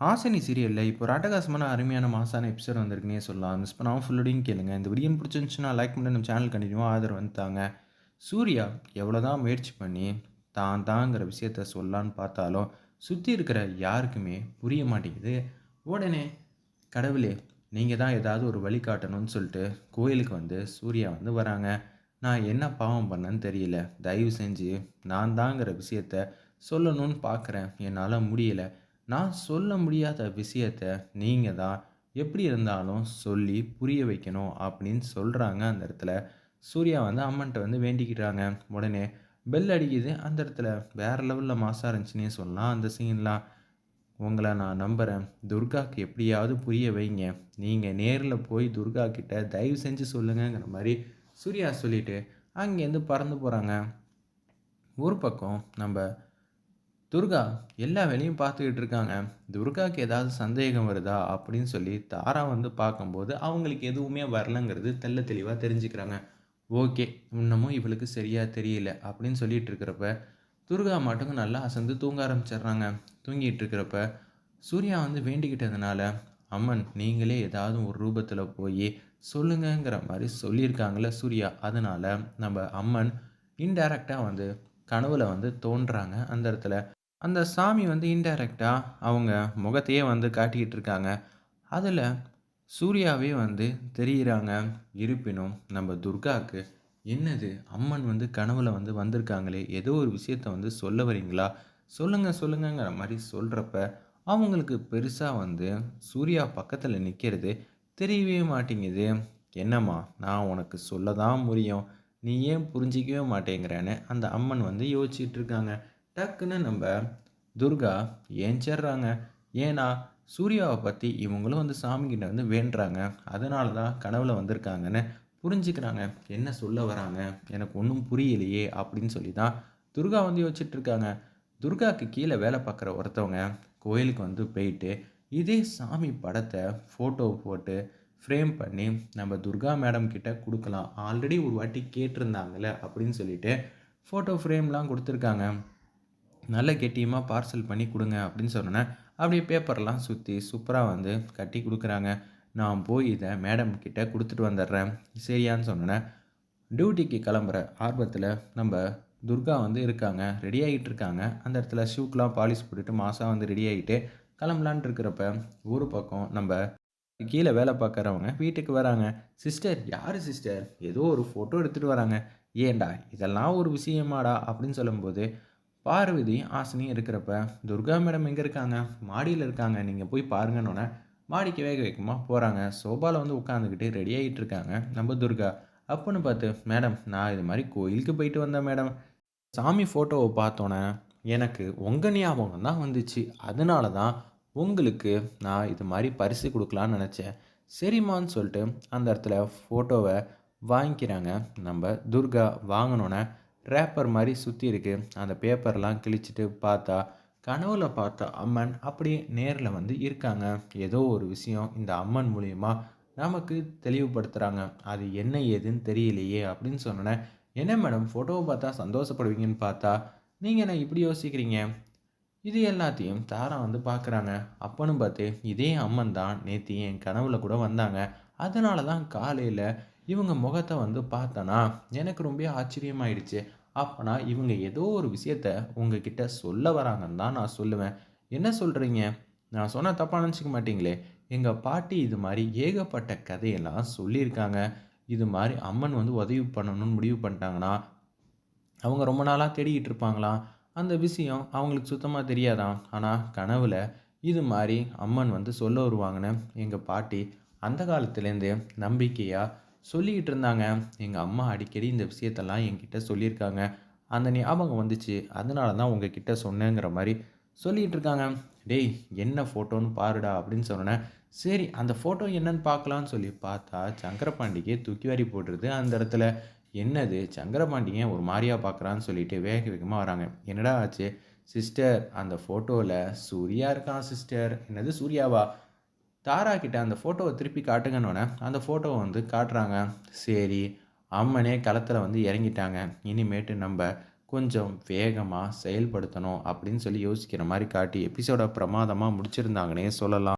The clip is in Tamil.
ஆசனி சீரியலில் இப்போ ராட்டகாசமான அருமையான மாசான எபிசோட் வந்திருக்குன்னே சொல்லலாம். மிஸ் பண்ணாமல் ஃபுல்லோடையும் கேளுங்க. இந்த வீடியோ பிடிச்சிருந்துச்சுன்னா லைக் பண்ணி நம்ம சேனல் கண்டினியூவாக ஆதரவு வந்துட்டாங்க. சூர்யா எவ்வளோதான் முயற்சி பண்ணி தான் தாங்கிற விஷயத்த சொல்லலான்னு பார்த்தாலும் சுற்றி இருக்கிற யாருக்குமே புரிய மாட்டேங்குது. உடனே கடவுளே நீங்கள் தான் ஏதாவது ஒரு வழி காட்டணும்னு சொல்லிட்டு கோயிலுக்கு வந்து சூர்யா வந்து வராங்க. நான் என்ன பாவம் பண்ணேன்னு தெரியல. தயவு செஞ்சு நான் தாங்கிற விஷயத்த சொல்லணும்னு பார்க்குறேன். என்னால் முடியலை. நான் சொல்ல முடியாத விஷயத்த நீங்கள் தான் எப்படி இருந்தாலும் சொல்லி புரிய வைக்கணும் அப்படின்னு சொல்கிறாங்க அந்த இடத்துல. சூர்யா வந்து அம்மன்ட்ட வந்து வேண்டிக்கிட்டாங்க உடனே பெல் அடிக்குது. அந்த இடத்துல வேறு லெவலில் மாசாக இருந்துச்சுன்னே சொல்லலாம். அந்த சீன்லாம் உங்களை நான் நம்புகிறேன் துர்காக்கு எப்படியாவது புரிய வைங்க. நீங்கள் நேரில் போய் துர்கா கிட்ட தயவு செஞ்சு சொல்லுங்கங்கிற மாதிரி சூர்யா சொல்லிவிட்டு அங்கேருந்து பறந்து போகிறாங்க ஒரு பக்கம் நம்ம துர்கா எல்லா வேலையும் பார்த்துக்கிட்டு இருக்காங்க. துர்காவுக்கு ஏதாவது சந்தேகம் வருதா? அப்படின்னு சொல்லி தாரா வந்து பார்க்கும்போது அவங்களுக்கு எதுவுமே வரலங்கிறது தெல்ல தெளிவாக தெரிஞ்சுக்கிறாங்க. ஓகே இன்னமும் இவளுக்கு சரியாக தெரியல அப்படின்னு சொல்லிட்டு இருக்கிறப்ப துர்கா மட்டும் நல்லா அசந்து தூங்க ஆரம்பிச்சிடுறாங்க. தூங்கிட்டு இருக்கிறப்ப சூர்யா வந்து வேண்டிக்கிட்டதுனால அம்மன் நீங்களே ஏதாவது ஒரு ரூபத்தில் போய் சொல்லுங்கங்கிற மாதிரி சொல்லியிருக்காங்களே சூர்யா. அதனால் நம்ம அம்மன் இன்டைரக்டாக வந்து கனவுல வந்து தோன்றாங்க அந்த இடத்துல. அந்த சாமி வந்து இன்டைரக்டாக அவங்க முகத்தையே வந்து காட்டிக்கிட்டு இருக்காங்க. அதில் சூர்யாவே வந்து தெரிகிறாங்க இருப்பினும் நம்ம துர்காவுக்கு என்னது? அம்மன் வந்து கனவுல வந்து வந்திருக்காங்களே. ஏதோ ஒரு விஷயத்த வந்து சொல்ல வரீங்களா? சொல்லுங்க சொல்லுங்கங்கிற மாதிரி சொல்கிறப்ப அவங்களுக்கு பெருசாக வந்து சூர்யா பக்கத்தில் நிற்கிறது தெரியவே மாட்டேங்குது. என்னம்மா நான் உனக்கு சொல்ல தான் முடியும் நீ ஏன் புரிஞ்சிக்கவே மாட்டேங்கிறேன்னு அந்த அம்மன் வந்து யோசிச்சுட்டு இருக்காங்க. டக்குன்னு நம்ம துர்கா ஏஞ்சிடுறாங்க ஏன்னா சூர்யாவை பற்றி இவங்களும் வந்து சாமிகிட்ட வந்து வேண்டுறாங்க. அதனால தான் கனவுல வந்திருக்காங்கன்னு புரிஞ்சுக்கிறாங்க. என்ன சொல்ல வராங்க? எனக்கு ஒன்றும் புரியலையே அப்படின்னு சொல்லி தான் துர்கா வந்து யோசிச்சுட்ருக்காங்க துர்காவுக்கு கீழே வேலை பார்க்குற ஒருத்தவங்க கோயிலுக்கு வந்து போயிட்டு இதே சாமி படத்தை ஃபோட்டோ போட்டு ஃப்ரேம் பண்ணி நம்ம துர்கா மேடம் கிட்ட கொடுக்கலாம். ஆல்ரெடி ஒரு வாட்டி கேட்டிருந்தாங்களே அப்படின்னு சொல்லிட்டு ஃபோட்டோ ஃப்ரேம்லாம் கொடுத்துருக்காங்க. நல்ல கெட்டியமாக பார்சல் பண்ணி கொடுங்க அப்படின்னு சொன்னேன் அப்படியே பேப்பர்லாம் சுற்றி சூப்பராக வந்து கட்டி கொடுக்குறாங்க. நான் போய் இதை மேடம் கிட்டே கொடுத்துட்டு வந்துடுறேன். சரியான்னு சொன்னேன் டியூட்டிக்கு கிளம்புற ஆர்வத்தில் நம்ம துர்கா வந்து இருக்காங்க. ரெடி ஆகிட்டு இருக்காங்க. அந்த இடத்துல ஷூக்கெலாம் பாலிஷ் போட்டுட்டு மாதம் வந்து ரெடி ஆகிட்டு கிளம்பலான் இருக்கிறப்ப ஒரு பக்கம் நம்ம கீழே வேலை பார்க்குறவங்க வீட்டுக்கு வராங்க. சிஸ்டர் யார் சிஸ்டர் ஏதோ ஒரு ஃபோட்டோ எடுத்துகிட்டு வராங்க. ஏண்டா இதெல்லாம் ஒரு விஷயமாடா? அப்படின்னு சொல்லும்போது பார்வதி ஆசனியும் இருக்கிறப்ப துர்கா மேடம் எங்கே இருக்காங்க? மாடியில் இருக்காங்க. நீங்கள் போய் பாருங்கன்னொன்னே மாடிக்கு வேக வேகமாக போகிறாங்க சோபாவில் வந்து உட்காந்துக்கிட்டு ரெடி ஆகிட்டு இருக்காங்க. நம்ம துர்கா. அப்போன்னு பார்த்து மேடம் நான் இது மாதிரி கோயிலுக்கு போயிட்டு வந்தேன் மேடம். சாமி ஃபோட்டோவை பார்த்தோன்னே எனக்கு உங்கள் ஞாபகம் தான் வந்துச்சு. அதனால தான் உங்களுக்கு நான் இது மாதிரி பரிசு கொடுக்கலான்னு நினச்சேன். சரிம்மான்னு சொல்லிட்டு அந்த இடத்துல ஃபோட்டோவை வாங்கிக்கிறாங்க. நம்ம துர்கா வாங்கினோன்னே ரேப்பர் மாதிரி சுற்றி இருக்குது அந்த பேப்பர்லாம் கிழிச்சிட்டு பார்த்தா கனவுல பார்த்த அம்மன் அப்படியே நேரில் வந்து இருக்காங்க. ஏதோ ஒரு விஷயம் இந்த அம்மன் மூலயமா நமக்கு தெளிவுபடுத்துகிறாங்க அது என்ன ஏதுன்னு தெரியலையே அப்படின்னு சொன்னேன் என்ன மேடம் ஃபோட்டோவை பார்த்தா சந்தோஷப்படுவீங்கன்னு பார்த்தா நீங்கள் என்ன இப்படி யோசிக்கிறீங்க? இது எல்லாத்தையும் தாரா வந்து பார்க்குறாங்க. அப்பன்னு பார்த்து இதே அம்மன் தான் நேற்று என் கனவுல கூட வந்தாங்க. அதனால தான் காலையில் இவங்க முகத்தை வந்து பார்த்தனா எனக்கு ரொம்ப ஆச்சரியமாயிடுச்சு. அப்போனா இவங்க ஏதோ ஒரு விஷயத்த உங்ககிட்ட சொல்ல வராங்கன்னு தான் நான் சொல்லுவேன். என்ன சொல்கிறீங்க நான் சொன்னால் தப்பாக நினச்சிக்க மாட்டீங்களே. எங்கள் பாட்டி இது மாதிரி ஏகப்பட்ட கதையெல்லாம் சொல்லியிருக்காங்க. இது மாதிரி அம்மன் வந்து உதவி பண்ணணும்னு முடிவு பண்ணிட்டாங்கன்னா அவங்க ரொம்ப நாளாக தேடிக்கிட்டு இருப்பாங்களாம் அந்த விஷயம் அவங்களுக்கு சுத்தமாக தெரியாதான் ஆனால் கனவில் இது மாதிரி அம்மன் வந்து சொல்ல வருவாங்கன்னு எங்கள் பாட்டி அந்த காலத்துலேருந்து நம்பிக்கையாக சொல்லிக்கிட்டு இருந்தாங்க எங்கள் அம்மா அடிக்கடி இந்த விஷயத்தெல்லாம் என்கிட்ட சொல்லியிருக்காங்க. அந்த ஞாபகம் வந்துச்சு. அதனால தான் உங்ககிட்ட சொன்னேங்கிற மாதிரி சொல்லிகிட்டு இருக்காங்க டேய் என்ன ஃபோட்டோன்னு பாருடா அப்படின்னு சொன்னேன் சரி அந்த ஃபோட்டோ என்னன்னு பார்க்கலான்னு சொல்லி பார்த்தா சங்கரபாண்டிக்கே தூக்கி வாரி போட்டுருது அந்த இடத்துல. என்னது சங்கரபாண்டியன் ஒரு மாதிரியாக பார்க்குறான்னு சொல்லிட்டு வேக வேகமாக வராங்க. என்னடா ஆச்சு? சிஸ்டர் அந்த ஃபோட்டோவில் சூர்யா இருக்கான் சிஸ்டர். என்னது சூர்யாவா? தாரா கிட்ட அந்த ஃபோட்டோவை திருப்பி காட்டுங்கன்னொன்னே அந்த ஃபோட்டோவை வந்து காட்டுறாங்க. சரி அம்மனே களத்தில் வந்து இறங்கிட்டாங்க. இனிமேட்டு நம்ம கொஞ்சம் வேகமாக செயல்படுத்தணும் அப்படின்னு சொல்லி யோசிக்கிற மாதிரி காட்டி எபிசோட பிரமாதமாக முடிச்சிருந்தாங்கன்னே சொல்லலாம்.